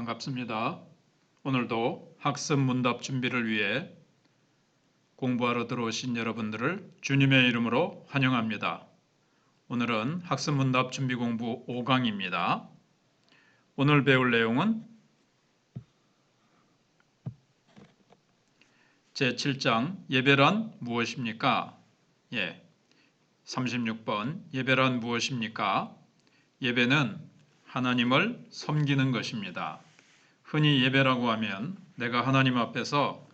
반갑습니다. 오늘도 학습 문답 준비를 위해 공부하러 들어오신 여러분들을 주님의 이름으로 환영합니다. 오늘은 학습 문답 준비 공부 5강입니다. 오늘 배울 내용은 제7장 예배란 무엇입니까? 예. 36번 예배란 무엇입니까? 예배는 하나님을 섬기는 것입니다. 흔히 예배라고 하면 내가 하나님 앞에서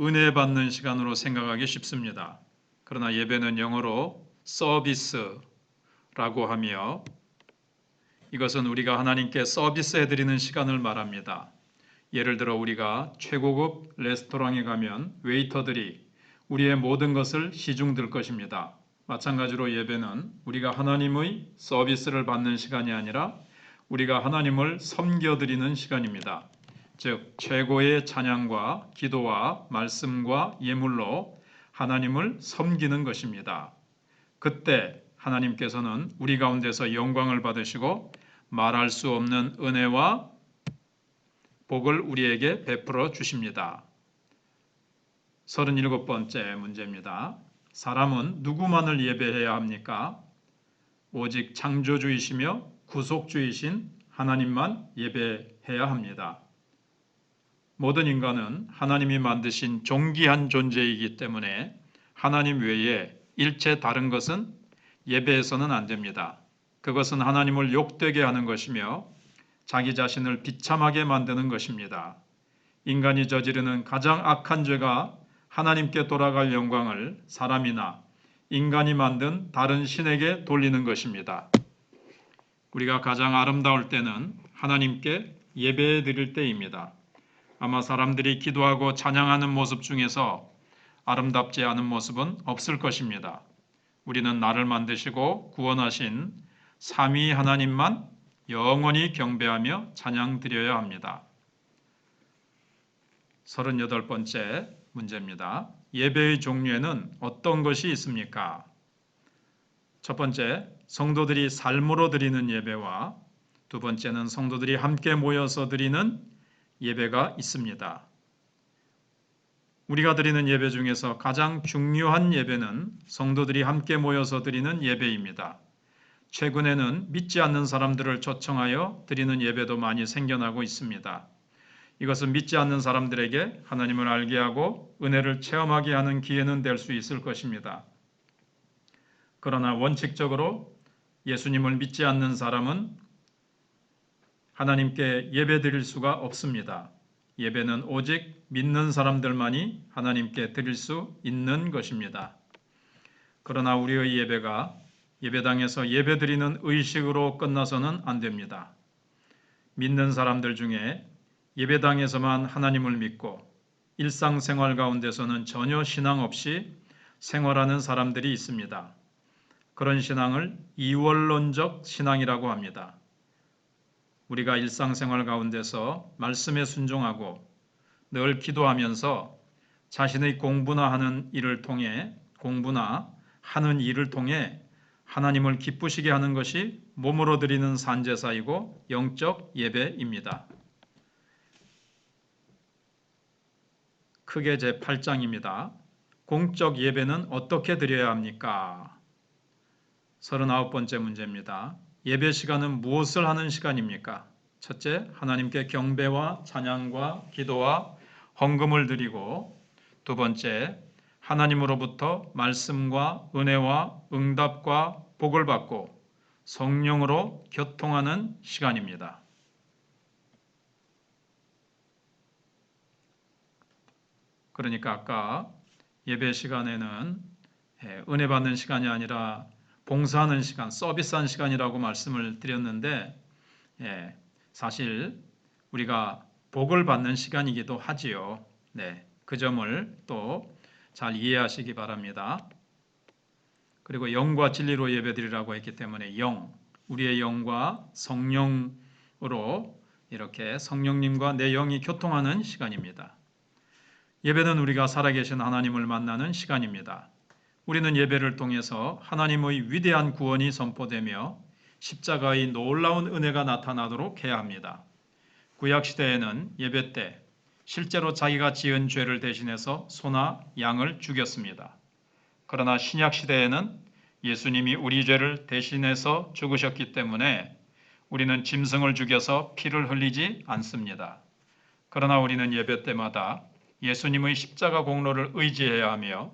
은혜 받는 시간으로 생각하기 쉽습니다. 그러나 예배는 영어로 서비스라고 하며 이것은 우리가 하나님께 서비스 해 드리는 시간을 말합니다. 예를 들어 우리가 최고급 레스토랑에 가면 웨이터들이 우리의 모든 것을 시중 들 것입니다. 마찬가지로 예배는 우리가 하나님의 서비스를 받는 시간이 아니라 우리가 하나님을 섬겨드리는 시간입니다. 즉 최고의 찬양과 기도와 말씀과 예물로 하나님을 섬기는 것입니다. 그때 하나님께서는 우리 가운데서 영광을 받으시고 말할 수 없는 은혜와 복을 우리에게 베풀어 주십니다. 37번째 문제입니다. 사람은 누구만을 예배해야 합니까? 오직 창조주이시며 구속주이신 하나님만 예배해야 합니다. 모든 인간은 하나님이 만드신 존귀한 존재이기 때문에 하나님 외에 일체 다른 것은 예배해서는 안 됩니다. 그것은 하나님을 욕되게 하는 것이며 자기 자신을 비참하게 만드는 것입니다. 인간이 저지르는 가장 악한 죄가 하나님께 돌아갈 영광을 사람이나 인간이 만든 다른 신에게 돌리는 것입니다. 우리가 가장 아름다울 때는 하나님께 예배해 드릴 때입니다. 아마 사람들이 기도하고 찬양하는 모습 중에서 아름답지 않은 모습은 없을 것입니다. 우리는 나를 만드시고 구원하신 삼위 하나님만 영원히 경배하며 찬양 드려야 합니다. 38번째 문제입니다. 예배의 종류에는 어떤 것이 있습니까? 첫 번째, 성도들이 삶으로 드리는 예배와 두 번째는 성도들이 함께 모여서 드리는 예배가 있습니다. 우리가 드리는 예배 중에서 가장 중요한 예배는 성도들이 함께 모여서 드리는 예배입니다. 최근에는 믿지 않는 사람들을 초청하여 드리는 예배도 많이 생겨나고 있습니다. 이것은 믿지 않는 사람들에게 하나님을 알게 하고 은혜를 체험하게 하는 기회는 될 수 있을 것입니다. 그러나 원칙적으로 예수님을 믿지 않는 사람은 하나님께 예배 드릴 수가 없습니다. 예배는 오직 믿는 사람들만이 하나님께 드릴 수 있는 것입니다. 그러나 우리의 예배가 예배당에서 예배 드리는 의식으로 끝나서는 안 됩니다. 믿는 사람들 중에 예배당에서만 하나님을 믿고 일상생활 가운데서는 전혀 신앙 없이 생활하는 사람들이 있습니다. 그런 신앙을 이원론적 신앙이라고 합니다. 우리가 일상생활 가운데서 말씀에 순종하고 늘 기도하면서 자신의 공부나 하는 일을 통해 공부나 하는 일을 통해 하나님을 기쁘시게 하는 것이 몸으로 드리는 산제사이고 영적 예배입니다. 크게 제 8장입니다. 공적 예배는 어떻게 드려야 합니까? 39번째 문제입니다. 예배 시간은 무엇을 하는 시간입니까? 첫째, 하나님께 경배와 찬양과 기도와 헌금을 드리고 두 번째, 하나님으로부터 말씀과 은혜와 응답과 복을 받고 성령으로 교통하는 시간입니다. 그러니까 아까 예배 시간에는 예, 은혜 받는 시간이 아니라 봉사하는 시간, 서비스한 시간이라고 말씀을 드렸는데 예, 사실 우리가 복을 받는 시간이기도 하지요. 네, 그 점을 또 잘 이해하시기 바랍니다. 그리고 영과 진리로 예배드리라고 했기 때문에 영, 우리의 영과 성령으로 이렇게 성령님과 내 영이 교통하는 시간입니다. 예배는 우리가 살아계신 하나님을 만나는 시간입니다. 우리는 예배를 통해서 하나님의 위대한 구원이 선포되며 십자가의 놀라운 은혜가 나타나도록 해야 합니다. 구약 시대에는 예배 때 실제로 자기가 지은 죄를 대신해서 소나 양을 죽였습니다. 그러나 신약 시대에는 예수님이 우리 죄를 대신해서 죽으셨기 때문에 우리는 짐승을 죽여서 피를 흘리지 않습니다. 그러나 우리는 예배 때마다 예수님의 십자가 공로를 의지해야 하며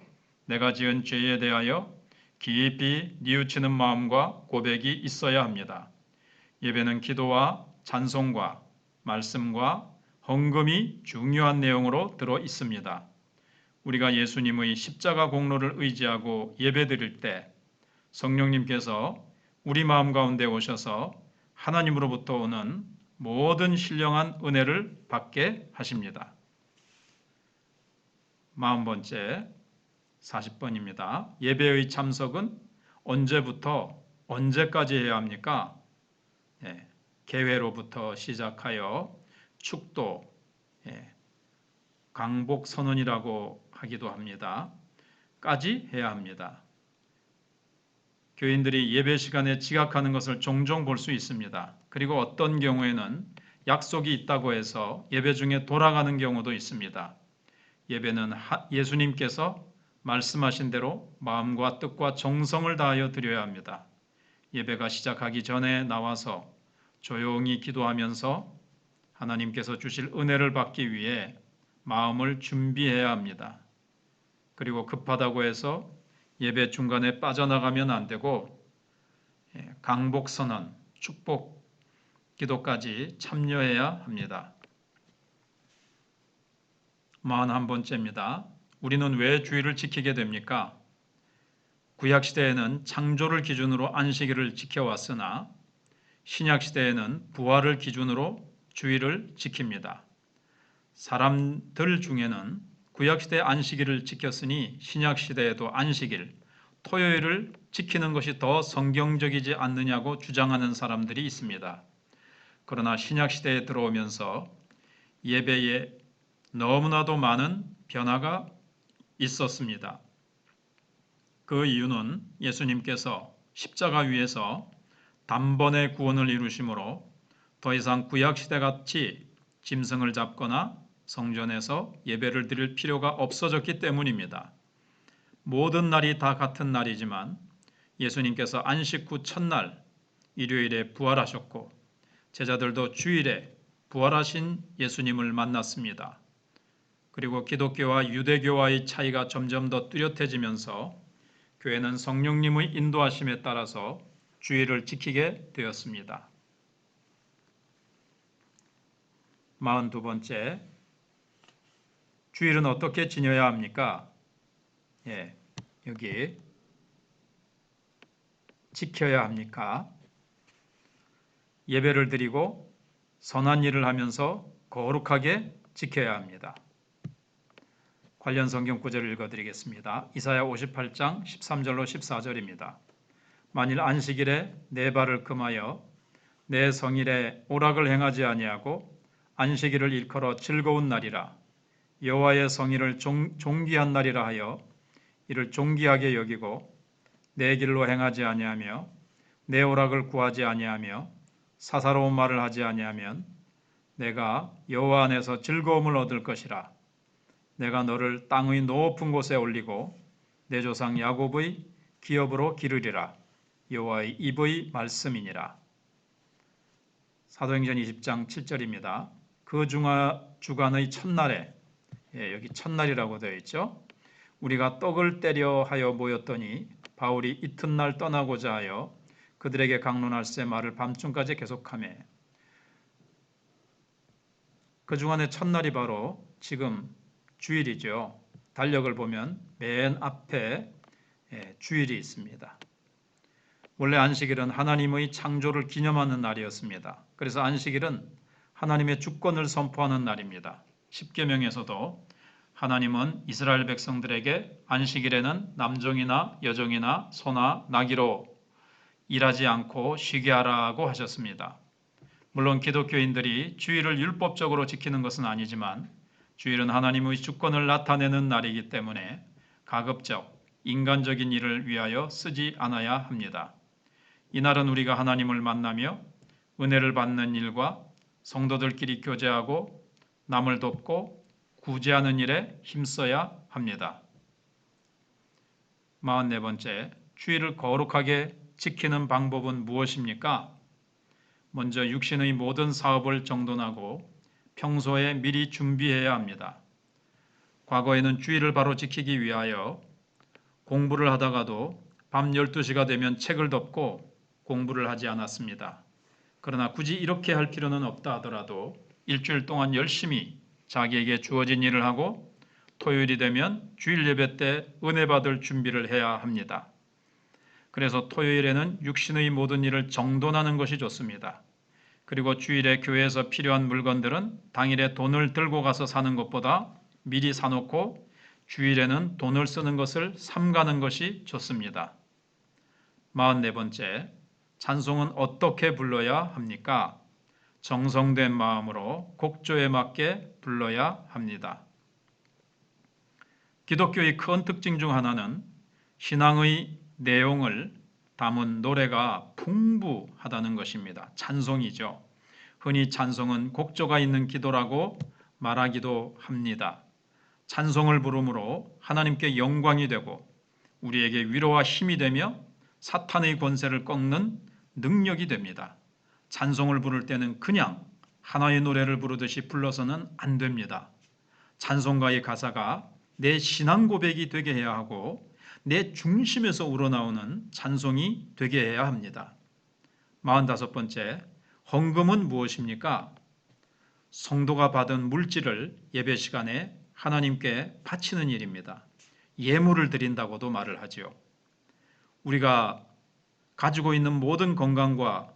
내가 지은 죄에 대하여 깊이 뉘우치는 마음과 고백이 있어야 합니다. 예배는 기도와 찬송과 말씀과 헌금이 중요한 내용으로 들어 있습니다. 우리가 예수님의 십자가 공로를 의지하고 예배드릴 때 성령님께서 우리 마음 가운데 오셔서 하나님으로부터 오는 모든 신령한 은혜를 받게 하십니다. 마흔 번째 40번입니다. 예배의 참석은 언제부터 언제까지 해야 합니까? 예, 개회로부터 시작하여 축도, 예, 강복 선언이라고 하기도 합니다. 까지 해야 합니다. 교인들이 예배 시간에 지각하는 것을 종종 볼 수 있습니다. 그리고 어떤 경우에는 약속이 있다고 해서 예배 중에 돌아가는 경우도 있습니다. 예배는 예수님께서 말씀하신 대로 마음과 뜻과 정성을 다하여 드려야 합니다. 예배가 시작하기 전에 나와서 조용히 기도하면서 하나님께서 주실 은혜를 받기 위해 마음을 준비해야 합니다. 그리고 급하다고 해서 예배 중간에 빠져나가면 안 되고 예, 강복 선언, 축복 기도까지 참여해야 합니다. 41번째입니다. 우리는 왜 주의를 지키게 됩니까? 구약 시대에는 창조를 기준으로 안식일을 지켜왔으나 신약 시대에는 부활을 기준으로 주의를 지킵니다. 사람들 중에는 구약 시대 안식일을 지켰으니 신약 시대에도 안식일, 토요일을 지키는 것이 더 성경적이지 않느냐고 주장하는 사람들이 있습니다. 그러나 신약 시대에 들어오면서 예배에 너무나도 많은 변화가 있었습니다. 그 이유는 예수님께서 십자가 위에서 단번에 구원을 이루심으로 더 이상 구약 시대 같이 짐승을 잡거나 성전에서 예배를 드릴 필요가 없어졌기 때문입니다. 모든 날이 다 같은 날이지만 예수님께서 안식 후 첫날 일요일에 부활하셨고 제자들도 주일에 부활하신 예수님을 만났습니다. 그리고 기독교와 유대교와의 차이가 점점 더 뚜렷해지면서 교회는 성령님의 인도하심에 따라서 주의를 지키게 되었습니다. 42번째 주일은 어떻게 지녀야 합니까? 예, 여기 지켜야 합니까? 예배를 드리고 선한 일을 하면서 거룩하게 지켜야 합니다. 관련 성경 구절을 읽어드리겠습니다. 이사야 58장 13절로 14절입니다. 만일 안식일에 내 발을 금하여 내 성일에 오락을 행하지 아니하고 안식일을 일컬어 즐거운 날이라 여호와의 성일을 종, 존귀한 날이라 하여 이를 존귀하게 여기고 내 길로 행하지 아니하며 내 오락을 구하지 아니하며 사사로운 말을 하지 아니하면 내가 여호와 안에서 즐거움을 얻을 것이라 내가 너를 땅의 높은 곳에 올리고 내 조상 야곱의 기업으로 기르리라 여호와의 입의 말씀이니라. 사도행전 20장 7절입니다. 그 중하, 주간의 첫날에 예, 여기 첫날이라고 되어 있죠. 우리가 떡을 때려 하여 모였더니 바울이 이튿날 떠나고자 하여 그들에게 강론할새 말을 밤중까지 계속하며 그 중간에 첫날이 바로 지금 주일이죠. 달력을 보면 맨 앞에 예, 주일이 있습니다. 원래 안식일은 하나님의 창조를 기념하는 날이었습니다. 그래서 안식일은 하나님의 주권을 선포하는 날입니다. 10계명에서도 하나님은 이스라엘 백성들에게 안식일에는 남종이나 여종이나 소나 나귀로 일하지 않고 쉬게 하라고 하셨습니다. 물론 기독교인들이 주일을 율법적으로 지키는 것은 아니지만 주일은 하나님의 주권을 나타내는 날이기 때문에 가급적 인간적인 일을 위하여 쓰지 않아야 합니다. 이날은 우리가 하나님을 만나며 은혜를 받는 일과 성도들끼리 교제하고 남을 돕고 구제하는 일에 힘써야 합니다. 44번째, 주의를 거룩하게 지키는 방법은 무엇입니까? 먼저 육신의 모든 사업을 정돈하고 평소에 미리 준비해야 합니다. 과거에는 주의를 바로 지키기 위하여 공부를 하다가도 밤 12시가 되면 책을 덮고 공부를 하지 않았습니다. 그러나 굳이 이렇게 할 필요는 없다 하더라도 일주일 동안 열심히 자기에게 주어진 일을 하고 토요일이 되면 주일 예배 때 은혜 받을 준비를 해야 합니다. 그래서 토요일에는 육신의 모든 일을 정돈하는 것이 좋습니다. 그리고 주일에 교회에서 필요한 물건들은 당일에 돈을 들고 가서 사는 것보다 미리 사놓고 주일에는 돈을 쓰는 것을 삼가는 것이 좋습니다. 44번째, 찬송은 어떻게 불러야 합니까? 정성된 마음으로 곡조에 맞게 불러야 합니다. 기독교의 큰 특징 중 하나는 신앙의 내용을 담은 노래가 풍부하다는 것입니다. 찬송이죠. 흔히 찬송은 곡조가 있는 기도라고 말하기도 합니다. 찬송을 부름으로 하나님께 영광이 되고 우리에게 위로와 힘이 되며 사탄의 권세를 꺾는 능력이 됩니다. 찬송을 부를 때는 그냥 하나의 노래를 부르듯이 불러서는 안 됩니다. 찬송가의 가사가 내 신앙 고백이 되게 해야 하고 내 중심에서 우러나오는 찬송이 되게 해야 합니다. 45번째, 헌금은 무엇입니까? 성도가 받은 물질을 예배 시간에 하나님께 바치는 일입니다. 예물을 드린다고도 말을 하지요. 우리가 가지고 있는 모든 건강과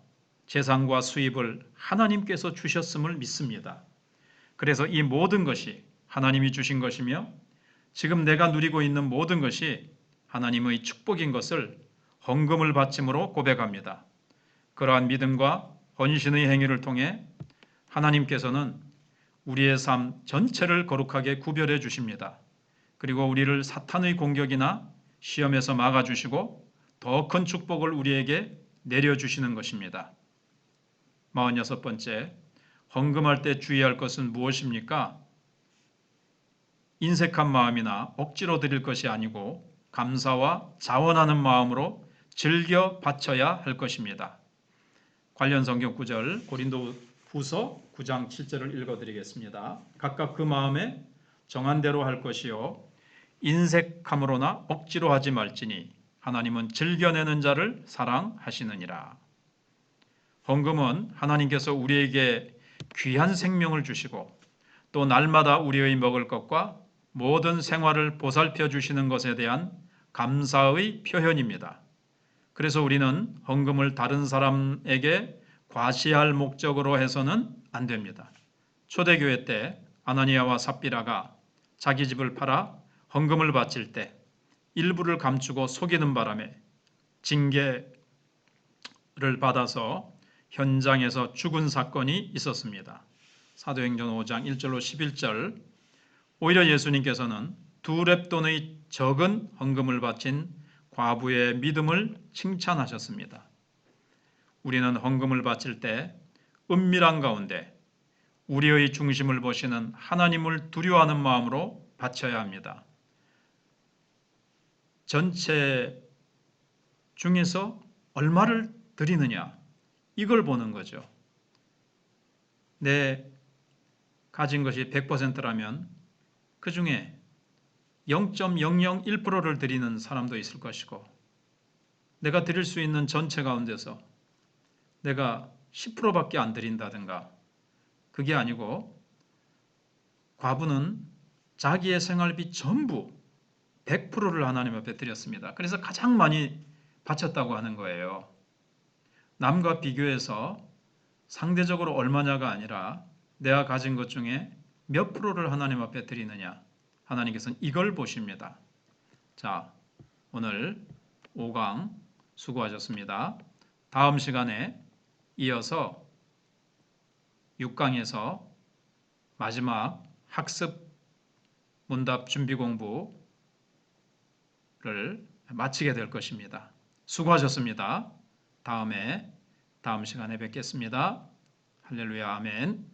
재산과 수입을 하나님께서 주셨음을 믿습니다. 그래서 이 모든 것이 하나님이 주신 것이며 지금 내가 누리고 있는 모든 것이 하나님의 축복인 것을 헌금을 바침으로 고백합니다. 그러한 믿음과 헌신의 행위를 통해 하나님께서는 우리의 삶 전체를 거룩하게 구별해 주십니다. 그리고 우리를 사탄의 공격이나 시험에서 막아 주시고 더 큰 축복을 우리에게 내려 주시는 것입니다. 46번째, 헌금할 때 주의할 것은 무엇입니까? 인색한 마음이나 억지로 드릴 것이 아니고 감사와 자원하는 마음으로 즐겨 바쳐야 할 것입니다. 관련 성경 구절 고린도 후서 9장 7절을 읽어드리겠습니다. 각각 그 마음에 정한 대로 할 것이요 인색함으로나 억지로 하지 말지니 하나님은 즐겨내는 자를 사랑하시느니라. 헌금은 하나님께서 우리에게 귀한 생명을 주시고 또 날마다 우리의 먹을 것과 모든 생활을 보살펴 주시는 것에 대한 감사의 표현입니다. 그래서 우리는 헌금을 다른 사람에게 과시할 목적으로 해서는 안 됩니다. 초대교회 때 아나니아와 삽비라가 자기 집을 팔아 헌금을 바칠 때 일부를 감추고 속이는 바람에 징계를 받아서 현장에서 죽은 사건이 있었습니다. 사도행전 5장 1절로 11절 오히려 예수님께서는 두 랩 돈의 적은 헌금을 바친 과부의 믿음을 칭찬하셨습니다. 우리는 헌금을 바칠 때 은밀한 가운데 우리의 중심을 보시는 하나님을 두려워하는 마음으로 바쳐야 합니다. 전체 중에서 얼마를 드리느냐 이걸 보는 거죠. 내 가진 것이 100%라면 그 중에 0.001%를 드리는 사람도 있을 것이고 내가 드릴 수 있는 전체 가운데서 내가 10%밖에 안 드린다든가 그게 아니고 과부는 자기의 생활비 전부 100%를 하나님 앞에 드렸습니다. 그래서 가장 많이 바쳤다고 하는 거예요. 남과 비교해서 상대적으로 얼마냐가 아니라 내가 가진 것 중에 몇 프로를 하나님 앞에 드리느냐. 하나님께서는 이걸 보십니다. 자, 오늘 5강 수고하셨습니다. 다음 시간에 이어서 6강에서 마지막 학습 문답 준비 공부를 마치게 될 것입니다. 수고하셨습니다. 다음에 다음 시간에 뵙겠습니다. 할렐루야 아멘.